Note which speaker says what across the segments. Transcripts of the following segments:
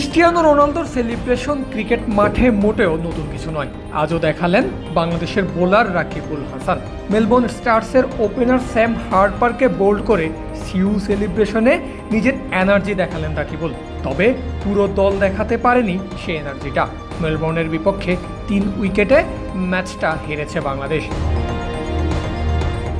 Speaker 1: Cristiano রোনালদোর celebration cricket মাঠে মোটেও নতুন কিছু নয়। আজও দেখালেন বাংলাদেশের বোলার রাকিবুল হাসান। মেলবোর্ন স্টার্সের ওপেনার স্যাম হার্পারকে বোল্ড করে সিউ সেলিব্রেশনে নিজের এনার্জি দেখালেন রাকিবুল। তবে পুরো দল দেখাতে পারেনি সে এনার্জিটা। মেলবোর্নের বিপক্ষে তিন উইকেটে ম্যাচটা হেরেছে বাংলাদেশ।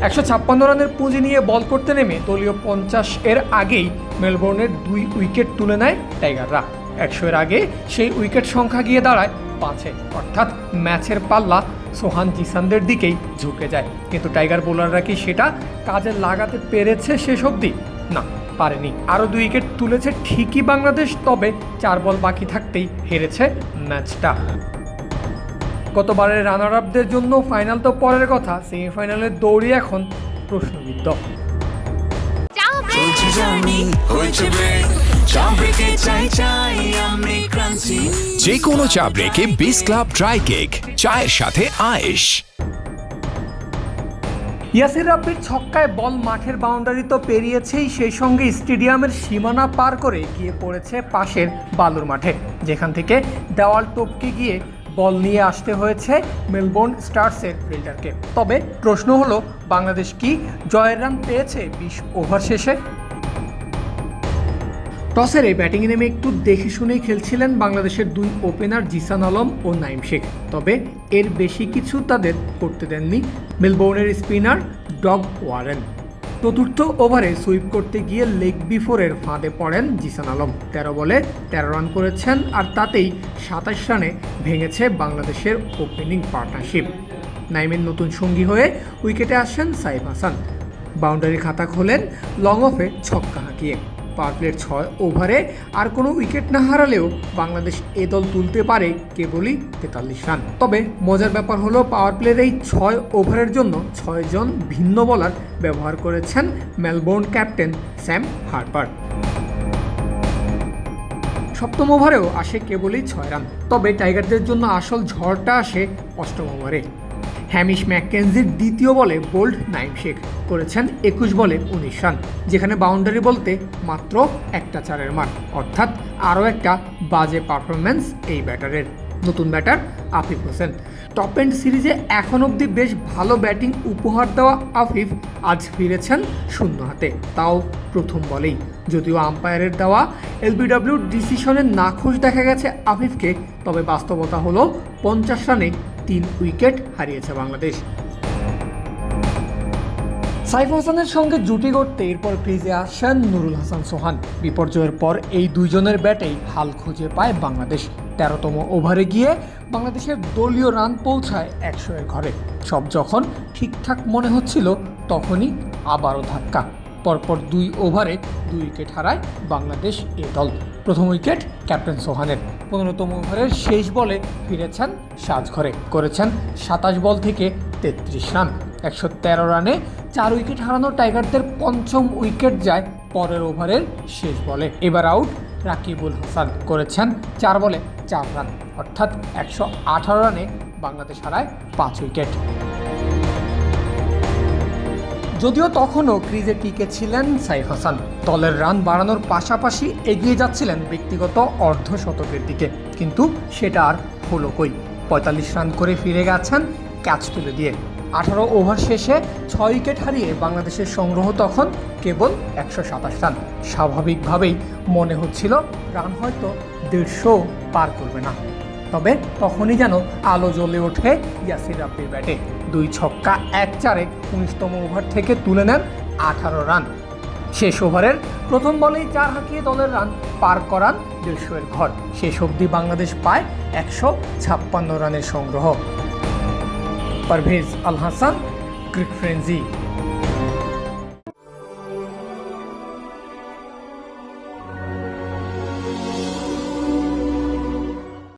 Speaker 1: একশো ছাপ্পান্ন রানের পুঁজি নিয়ে বল করতে নেমে দলীয় পঞ্চাশ এর আগেই মেলবোর্নের দুই উইকেট তুলে নেয় টাইগাররা। একশো এর আগে সেই উইকেট সংখ্যা গিয়ে দাঁড়ায় পাঁচে। অর্থাৎ ম্যাচের পাল্লা সোহান জিসানদের দিকেই ঝুঁকে যায়। কিন্তু টাইগার বোলাররা কি সেটা কাজে লাগাতে পেরেছে শেষ অবধি? না, পারেনি। আরও দুই উইকেট তুলেছে ঠিকই বাংলাদেশ, তবে চার বল বাকি থাকতেই হেরেছে ম্যাচটা। গতবারের রানার আপদের জন্য ফাইনাল তো পরের কথা সেমিফাইনালের দৌড়ি এখন প্রশ্নবিদ্ধ।
Speaker 2: যে কোনো চা ব্রেকে বিস ক্লাব ড্রাই কেক চায়ের সাথে আয়েশ।
Speaker 1: ইয়াসির রাব্বির ছক্কায় বল মাঠের বাউন্ডারি তো পেরিয়েছেই, সেই সঙ্গে স্টেডিয়ামের সীমানা পার করে গিয়ে পড়েছে পাশের বালুর মাঠে। যেখান থেকে দেওয়াল টপকে গিয়ে বল নিয়ে আসতে হয়েছে মেলবোর্ন স্টার্সের ফিল্ডারকে। তবে প্রশ্ন হলো, বাংলাদেশ কি জয়ের রান পেয়েছে বিশ ওভার শেষে? টসের এই ব্যাটিংয়ে নেমে একটু দেখে শুনেই খেলছিলেন বাংলাদেশের দুই ওপেনার জিসান আলম ও নাইম শেখ। তবে এর বেশি কিছু তাদের করতে দেননি মেলবোর্নের স্পিনার ডগ ওয়ারেন। চতুর্থ ওভারে সুইপ করতে গিয়ে লেগ বিফোরের ফাঁদে পড়েন জিসান আলম। তেরো বলে তেরো রান করেছেন আর তাতেই সাতাশ রানে ভেঙেছে বাংলাদেশের ওপেনিং পার্টনারশিপ। নাইমের নতুন সঙ্গী হয়ে উইকেটে আসেন সাইফ হাসান। বাউন্ডারি খাতা খোলেন লং অফে ছক্কা হাঁকিয়ে। পাওয়ার প্লের ছয় ওভারে আর কোনো উইকেট না হারালেও বাংলাদেশ এ দল তুলতে পারে কেবলই তেতাল্লিশ রান। তবে মজার ব্যাপার হলো পাওয়ার প্লের এই ছয় ওভারের জন্য ছয়জন ভিন্ন বলার ব্যবহার করেছেন মেলবোর্ন ক্যাপ্টেন স্যাম হার্পার সপ্তম ওভারেও আসে কেবলই ছয় রান, তবে টাইগারদের জন্য আসল ঝড়টা আসে অষ্টম ওভারে। হ্যামিশ ম্যাককেনজির দ্বিতীয় বলে বোল্ড নাইম শেখ করেছেন একুশ বলে উনিশ রান, যেখানে বাউন্ডারি বলতে মাত্র একটা চারের মার অর্থাৎ আরও একটা বাজে পারফরম্যান্স এই ব্যাটারের। নতুন batter Afif Hossain. Top End সিরিজে এখন অবধি বেশ ভালো ব্যাটিং উপহার দেওয়া আফিফ আজ ফিরেছেন শূন্য হাতে, তাও প্রথম বলেই। যদিও আম্পায়ারের দেওয়া এলবিডব্লিউ ডিসিশনের নাখোশ দেখা গেছে আফিফকে, তবে বাস্তবতা হলো পঞ্চাশ রানে তিন উইকেট হারিয়েছে বাংলাদেশ। সাইফ হাসানের সঙ্গে জুটি করতে এরপর ক্রিজে আসেন নুরুল হাসান সোহান। বিপর্যয়ের পর এই দুইজনের ব্যাটেই হাল খুঁজে পায় বাংলাদেশ। তেরোতম ওভারে গিয়ে বাংলাদেশের দলীয় রান পৌঁছায় একশো এর ঘরে। সব যখন ঠিকঠাক মনে হচ্ছিল, তখনই আবারও ধাক্কা। পরপর দুই ওভারে দুই উইকেট হারায় বাংলাদেশ এ দল। প্রথম উইকেট ক্যাপ্টেন সোহানের। পনেরোতম ওভারের শেষ বলে ফিরেছেন সাজঘরে। করেছেন সাতাশ বল থেকে তেত্রিশ রান। একশো তেরো রানে চার উইকেট হারানো টাইগারদের পঞ্চম উইকেট যায় পরের ওভারের শেষ বলে। এবার আউট রাকিবুল হাসান। করেছেন চার বলে চার রান। অর্থাৎ একশো আঠারো রানে বাংলাদেশ হারায় পাঁচ উইকেট। যদিও তখনও ক্রিজে টিকে ছিলেন সাইফ হাসান, দলের রান বাড়ানোর পাশাপাশি এগিয়ে যাচ্ছিলেন ব্যক্তিগত অর্ধশতকের দিকে, কিন্তু সেটা আর হলো কই? পঁয়তাল্লিশ রান করে ফিরে গেছেন ক্যাচ তুলে দিয়ে। আঠারো ওভার শেষে ছয় উইকেট হারিয়ে বাংলাদেশের সংগ্রহ তখন কেবল একশো সাতাশ রান। স্বাভাবিকভাবেই মনে হচ্ছিল রান হয়তো দেড়শো পার করবে না। তবে তখনই যেন আলো জ্বলে ওঠে ইয়াসির রাব্বির ব্যাটে। দুই ছক্কা এক চারে উনিশতম ওভার থেকে তুলে নেন আঠারো রান। শেষ ওভারের প্রথম বলেই চার হাঁকিয়ে দলের রান পার করান দেড়শোয়ের ঘর। শেষ অবধি বাংলাদেশ পায় একশো ছাপ্পান্ন রানের সংগ্রহ। পারভেজ আল হাসান, ক্রিক ফ্রেন্সি।